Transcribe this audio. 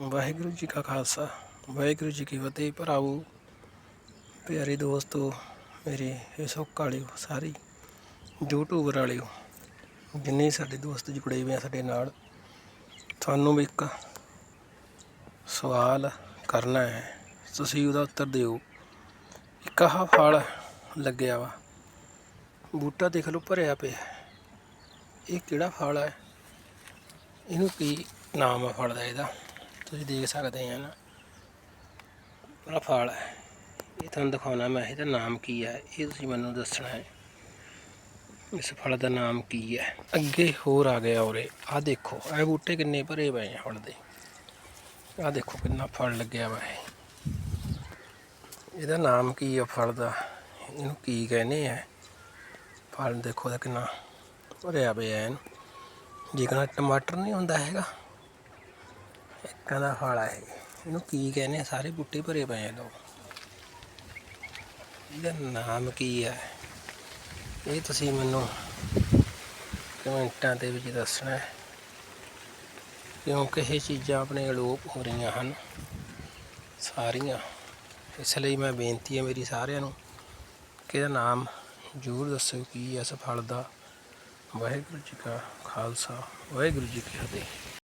ਵਾਹਿਗੁਰੂ ਜੀ ਕਾ ਖਾਲਸਾ। ਵਾਹਿਗੁਰੂ ਜੀ ਕੀ ਫਤਿਹ ਭਰਾਵੋ, ਪਿਆਰੇ ਦੋਸਤੋ, ਮੇਰੇ ਫੇਸਬੁੱਕ ਵਾਲਿਓ ਸਾਰੀ ਯੂਟਿਊਬਰ ਵਾਲਿਓ, ਜਿੰਨੇ ਸਾਡੇ ਦੋਸਤ ਜੁੜੇ ਹੋਏ ਆ ਸਾਡੇ ਨਾਲ, ਤੁਹਾਨੂੰ ਵੀ ਇੱਕ ਸਵਾਲ ਕਰਨਾ ਹੈ। ਤੁਸੀਂ ਉਹਦਾ ਉੱਤਰ ਦਿਓ। ਇੱਕ ਆਹ ਫਲ ਲੱਗਿਆ ਵਾ। ਬੂਟਾ ਦੇਖ ਲਓ, ਭਰਿਆ ਪਿਆ। ਇਹ ਕਿਹੜਾ ਫਲ ਹੈ? ਇਹਨੂੰ ਕੀ ਨਾਮ ਆ ਫਲ ਦਾ ਇਹਦਾ? ਤੁਸੀਂ ਦੇਖ ਸਕਦੇ ਆ ਨਾ। ਆਹ ਫਲ ਹੈ। ਇਹ ਤੁਹਾਨੂੰ ਦਿਖਾਉਣਾ ਮੈਂ, ਇਹਦਾ ਨਾਮ ਕੀ ਹੈ? ਇਹ ਤੁਸੀਂ ਮੈਨੂੰ ਦੱਸਣਾ ਹੈ, ਇਸ ਫਲ ਦਾ ਨਾਮ ਕੀ ਹੈ? ਅੱਗੇ ਹੋਰ ਆ ਗਿਆ ਉਰੇ। ਆਹ ਦੇਖੋ, ਇਹ ਬੂਟੇ ਕਿੰਨੇ ਭਰੇ ਪਏ ਆ ਫਲ ਦੇ। ਆਹ ਦੇਖੋ ਕਿੰਨਾ ਫਲ ਲੱਗਿਆ ਵਾ ਇਹਦਾ ਨਾਮ ਕੀ ਆ ਫਲ ਦਾ? ਇਹਨੂੰ ਕੀ ਕਹਿੰਦੇ ਆ? ਫਲ ਦੇਖੋ ਦਾ ਕਿੰਨਾ ਭਰਿਆ ਪਿਆ ਇਹਨੂੰ। ਜੇਕਰ ਟਮਾਟਰ ਨਹੀਂ ਹੁੰਦਾ ਹੈਗਾ। ਇੱਕਾਂ ਦਾ ਫਲ ਹੈ ਇਹਨੂੰ ਕੀ ਕਹਿੰਦੇ ਆ? ਸਾਰੇ ਬੂਟੇ ਭਰੇ ਪਏ ਆ ਲੋ ਇਹਦਾ ਨਾਮ ਕੀ ਹੈ ਇਹ ਤੁਸੀਂ ਮੈਨੂੰ ਕਮੈਂਟਾਂ ਦੇ ਵਿੱਚ ਦੱਸਣਾ ਹੈ। ਕਿਉਂਕਿ ਇਹ ਚੀਜ਼ਾਂ ਆਪਣੇ ਅਲੋਪ ਹੋ ਰਹੀਆਂ ਹਨ? ਸਾਰੀਆਂ। ਇਸ ਲਈ ਮੈਂ ਬੇਨਤੀ ਹੈ ਮੇਰੀ ਸਾਰਿਆਂ ਨੂੰ ਕਿ ਇਹਦਾ ਨਾਮ ਜ਼ਰੂਰ ਦੱਸੋ ਕੀ ਇਸ ਫਲ ਦਾ ਵਾਹਿਗੁਰੂ ਜੀ ਕਾ ਖਾਲਸਾ, ਵਾਹਿਗੁਰੂ ਜੀ ਕੀ ਫਤਿਹ।